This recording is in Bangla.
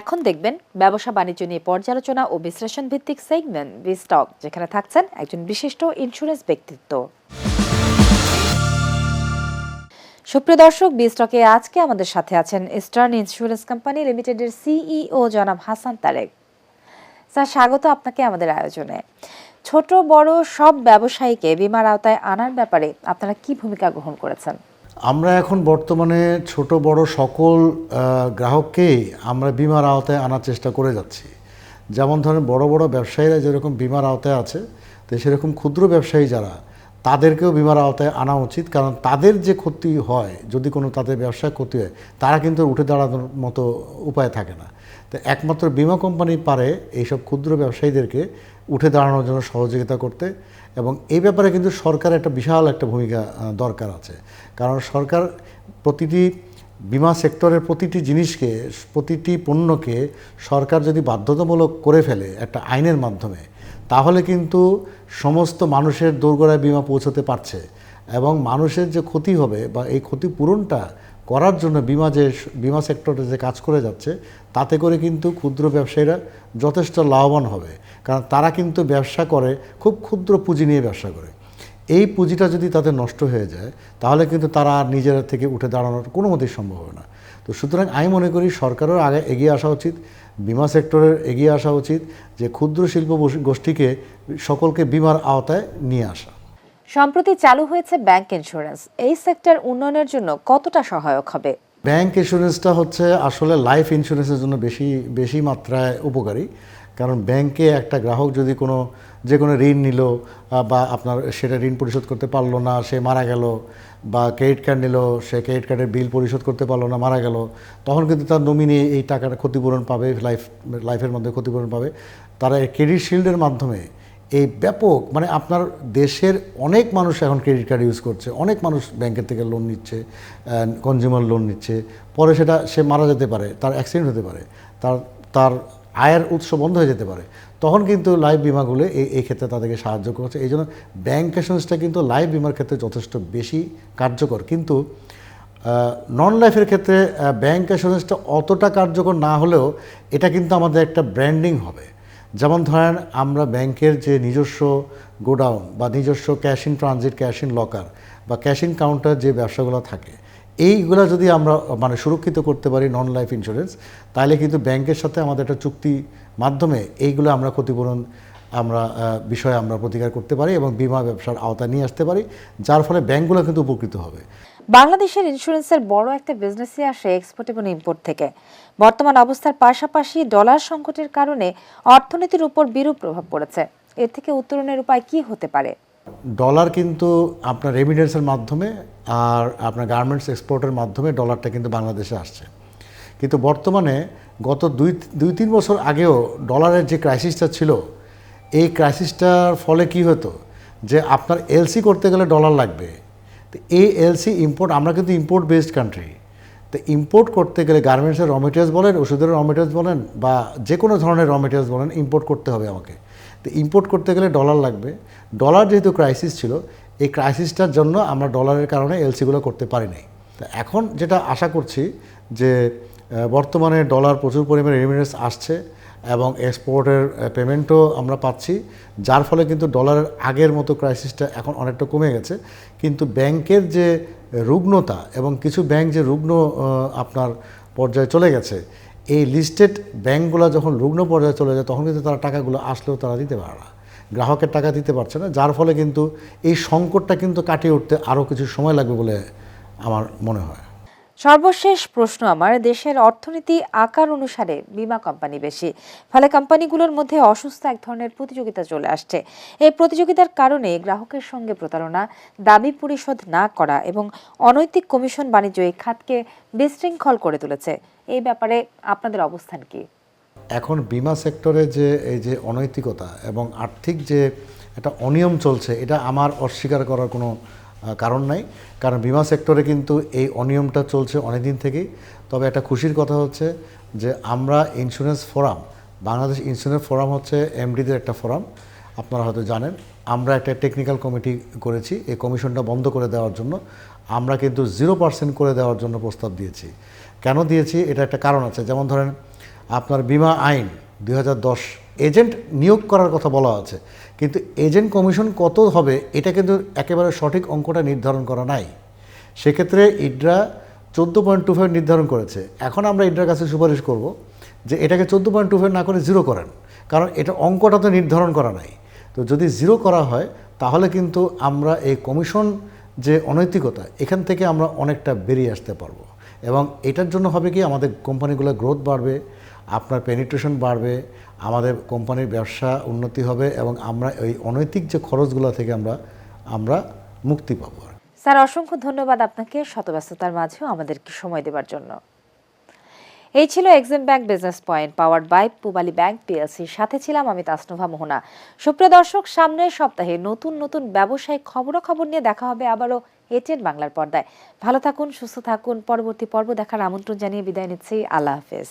এখন দেখবেন ব্যবসা বাণিজ্য নিয়ে পর্যালোচনা ও বিশ্লেষণ ভিত্তিক সেগমেন্ট বিস্টক যেখানে থাকছেন একজন বিশিষ্ট ইন্স্যুরেন্স ব্যক্তিত্ব। সুপ্রিয় দর্শক বিস্টকে আজকে আমাদের সাথে আছেন ইস্টার্ন ইন্স্যুরেন্স কোম্পানি লিমিটেডের সিইও জনাব হাসান তারেক স্যার, স্বাগত আপনাকে আমাদের আয়োজনে। ছোট, বড় সব ব্যবসায়ীকে বিমার আওতায় আনার ব্যাপারে আপনারা কি ভূমিকা গ্রহণ করেছেন? আমরা এখন বর্তমানে ছোট, বড় সকল গ্রাহককেই আমরা বিমার আওতায় আনার চেষ্টা করে যাচ্ছি। যেমন ধরেন বড় বড় ব্যবসায়ীরা যেরকম বিমার আওতায় আছে, তো সেরকম ক্ষুদ্র ব্যবসায়ী যারা, তাদেরকেও বিমার আওতায় আনা উচিত। কারণ তাদের যে ক্ষতি হয়, যদি কোনো তাদের ব্যবসায় ক্ষতি হয়, তারা কিন্তু উঠে দাঁড়ানোর মতো উপায় থাকে না। তো একমাত্র বিমা কোম্পানি পারে এইসব ক্ষুদ্র ব্যবসায়ীদেরকে উঠে দাঁড়ানোর জন্য সহযোগিতা করতে। এবং এই ব্যাপারে কিন্তু সরকার একটা বিশাল একটা ভূমিকা দরকার আছে। কারণ সরকার প্রতিটি বিমা সেক্টরের প্রতিটি জিনিসকে, প্রতিটি পণ্যকে সরকার যদি বাধ্যতামূলক করে ফেলে একটা আইনের মাধ্যমে, তাহলে কিন্তু সমস্ত মানুষের দোরগোড়ায় বিমা পৌঁছতে পারছে এবং মানুষের যে ক্ষতি হবে বা এই ক্ষতিপূরণটা করার জন্য বিমা যে, বিমা সেক্টরে যে কাজ করে যাচ্ছে, তাতে করে কিন্তু ক্ষুদ্র ব্যবসায়ীরা যথেষ্ট লাভবান হবে। কারণ তারা কিন্তু ব্যবসা করে, খুব ক্ষুদ্র পুঁজি নিয়ে ব্যবসা করে। এই পুঁজিটা যদি তাদের নষ্ট হয়ে যায়, তাহলে কিন্তু তারা আর নিজের থেকে উঠে দাঁড়ানোর কোনো মতেই সম্ভব হবে না। তো সুতরাং আমি মনে করি সরকারের আগে এগিয়ে আসা উচিত, বিমা সেক্টরের এগিয়ে আসা উচিত, যে ক্ষুদ্র শিল্প গোষ্ঠীকে সকলকে বিমার আওতায় নিয়ে আসা। সম্প্রতি চালু হয়েছে ব্যাংক ইন্স্যুরেন্স এই সেক্টর উন্নয়নের জন্য কতটা সহায়ক হবে? ব্যাংক ইন্স্যুরেন্সটা হচ্ছে আসলে লাইফ ইন্স্যুরেন্সের জন্য বেশি বেশি মাত্রায় উপকারী। কারণ ব্যাংকে একটা গ্রাহক যদি কোনো, যে কোনো ঋণ নিল বা আপনার সেটা ঋণ পরিশোধ করতে পারল না, সে মারা গেল, বা ক্রেডিট কার্ড নিল, সে ক্রেডিট কার্ডের বিল পরিশোধ করতে পারল না, মারা গেল, তখন কিন্তু তার নমিনি এই টাকাটা ক্ষতিপূরণ পাবে লাইফ লাইফের মধ্যে ক্ষতিপূরণ পাবে। তারা ক্রেডিট শিল্ডের মাধ্যমে এই ব্যাপক মানে আপনার দেশের অনেক মানুষ এখন ক্রেডিট কার্ড ইউজ করছে, অনেক মানুষ ব্যাংকের থেকে লোন নিচ্ছে কনজিউমার লোন নিচ্ছে, পরে সেটা, সে মারা যেতে পারে, তার অ্যাক্সিডেন্ট হতে পারে, তার তার আয়ের উৎস বন্ধ হয়ে যেতে পারে, তখন কিন্তু লাইফ বিমাগুলো এই এই ক্ষেত্রে তাদেরকে সাহায্য করছে, এই জন্য ব্যাংক ইন্স্যুরেন্সটা কিন্তু লাইফ বিমার ক্ষেত্রে যথেষ্ট বেশি কার্যকর, কিন্তু নন লাইফের ক্ষেত্রে ব্যাংক ইন্স্যুরেন্সটা অতটা কার্যকর না হলেও এটা কিন্তু আমাদের একটা ব্র্যান্ডিং হবে। যেমন ধরেন, আমরা ব্যাংকের যে নিজস্ব গোডাউন বা নিজস্ব cash in transit, cash in locker বা ক্যাশ ইন কাউন্টার যে ব্যবসাগুলো থাকে, এইগুলো যদি আমরা মানে সুরক্ষিত করতে পারি নন লাইফ ইন্স্যুরেন্স, তাহলে কিন্তু ব্যাংকের সাথে আমাদের একটা চুক্তি মাধ্যমে এইগুলো আমরা ক্ষতিপূরণ আমরা বিষয়ে আমরা প্রতিকার করতে পারি এবং বিমা ব্যবসার আওতায় নিয়ে আসতে পারি যার ফলে ব্যাংকগুলো কিন্তু উপকৃত হবে। বাংলাদেশের ইন্স্যুরেন্সের বড় একটা বিজনেসই আসে এক্সপোর্ট এবং ইম্পোর্ট থেকে। বর্তমান অবস্থার পাশাপাশি ডলার সংকটের কারণে অর্থনীতির উপর বিরূপ প্রভাব পড়েছে। এর থেকে উত্তরণের উপায় কি হতে পারে? ডলার কিন্তু আপনার রেমিডেন্সের মাধ্যমে আর আপনার গার্মেন্টস এক্সপোর্টের মাধ্যমে ডলারটা কিন্তু বাংলাদেশে আসছে। কিন্তু বর্তমানে গত দুই দুই তিন বছর আগেও ডলারের যে ক্রাইসিসটা ছিল এই ক্রাইসিসটার ফলে কি হতো? যে আপনার এলসি করতে গেলে ডলার লাগবে। তো এই এলসি ইম্পোর্ট আমরা কিন্তু ইম্পোর্ট বেসড কান্ট্রি তো ইম্পোর্ট করতে গেলে গার্মেন্টসের র মেটেরিয়ালস বলেন, ওষুধের র মেটেরিয়ালস বলেন, বা যে কোনো ধরনের র মেটেরিয়ালস বলেন ইম্পোর্ট করতে হবে আমাকে। তো ইম্পোর্ট করতে গেলে ডলার লাগবে। ডলার যেহেতু ক্রাইসিস ছিল, এই ক্রাইসিসটার জন্য আমরা ডলারের কারণে এলসিগুলো করতে পারি নাই। তো এখন যেটা আশা করছি যে বর্তমানে ডলার প্রচুর পরিমাণে রেমিটেন্স আসছে। এবং এক্সপোর্টের পেমেন্টও আমরা পাচ্ছি, যার ফলে কিন্তু ডলারের আগের মতো ক্রাইসিসটা এখন অনেকটা কমে গেছে। কিন্তু ব্যাংকের যে রুগ্নতা এবং কিছু ব্যাংক যে রুগ্ন আপনার পর্যায়ে চলে গেছে, এই লিস্টেড ব্যাংকগুলো যখন রুগ্ন পর্যায়ে চলে যায়, তখন কিন্তু তারা টাকাগুলো আসলেও তারা দিতে পারে না। গ্রাহকের টাকা দিতে পারছে না, যার ফলে কিন্তু এই সংকটটা কিন্তু কাটিয়ে উঠতে আরও কিছু সময় লাগবে বলে আমার মনে হয়। সর্বশেষ প্রশ্ন আমার, দেশের অর্থনীতি আকার অনুসারে বীমা কোম্পানি বেশি, ফলে কোম্পানিগুলোর মধ্যে অসুস্থ এক ধরনের প্রতিযোগিতা চলে আসছে। এই প্রতিযোগিতার কারণে গ্রাহকের সঙ্গে প্রতারণা দাবি পরিশোধ না করা এবং অনৈতিক কমিশন বাণিজ্য এই খাতকে বিশৃঙ্খল করে তুলেছে। এই ব্যাপারে আপনাদের অবস্থান কি? এখন বিমা সেক্টরে যে, এই যে অনৈতিকতা এবং আর্থিক যে একটা অনিয়ম চলছে, এটা আমার অস্বীকার করার কোনো কারণ নাই। কারণ বিমা সেক্টরে কিন্তু এই অনিয়মটা চলছে অনেক দিন থেকেই। তবে একটা খুশির কথা হচ্ছে যে আমরা insurance forum Bangladesh insurance forum হচ্ছে এমডিদের একটা ফোরাম আপনারা হয়তো জানেন, আমরা একটা টেকনিক্যাল কমিটি করেছি। এই কমিশনটা বন্ধ করে দেওয়ার জন্য। আমরা কিন্তু জিরো পার্সেন্ট করে দেওয়ার জন্য প্রস্তাব দিয়েছি। কেন দিয়েছি? এটা একটা কারণ আছে। যেমন ধরেন, আপনার বিমা আইন দুই হাজার দশ এজেন্ট নিয়োগ করার কথা বলা আছে। কিন্তু এজেন্ট কমিশন কত হবে, এটা কিন্তু একেবারে সঠিক অঙ্কটা নির্ধারণ করা নাই। সেক্ষেত্রে ইডরা চোদ্দ পয়েন্ট টু ফাইভ নির্ধারণ করেছে। এখন আমরা ইডরার কাছে সুপারিশ করব যে এটাকে চোদ্দ পয়েন্ট টু ফাইভ না করে জিরো করেন, কারণ এটা অঙ্কটা তো নির্ধারণ করা নাই। তো যদি জিরো করা হয়, তাহলে কিন্তু আমরা এই কমিশন যে অনৈতিকতা, এখান থেকে আমরা অনেকটা বেরিয়ে আসতে পারব। এবং এটার জন্য হবে কি আমাদের কোম্পানিগুলোর গ্রোথ বাড়বে, আপনার পেনিট্রেশন বাড়বে, আমাদের কোম্পানির ব্যবসা উন্নতি হবে এবং আমরা ওই অনৈতিক যে খরচগুলো থেকে আমরা আমরা মুক্তি পাবো স্যার, অসংখ্য ধন্যবাদ আপনাকে শতব্যস্ততার মাঝেও আমাদেরকে সময় দেওয়ার জন্য। এই ছিল Exim bank business point power by Pubali bank পিএলসির সাথে ছিলাম আমি তাসনুভা মোহনা। সুপ্রিয় দর্শক, সামনের সপ্তাহে নতুন নতুন ব্যবসায়িক খবরাখবর নিয়ে দেখা হবে আবারও এটেন বাংলার পর্দায়। ভালো থাকুন, সুস্থ থাকুন, পরবর্তী পর্ব দেখার আমন্ত্রণ জানিয়ে বিদায় নিচ্ছি। আল্লাহ হাফেজ।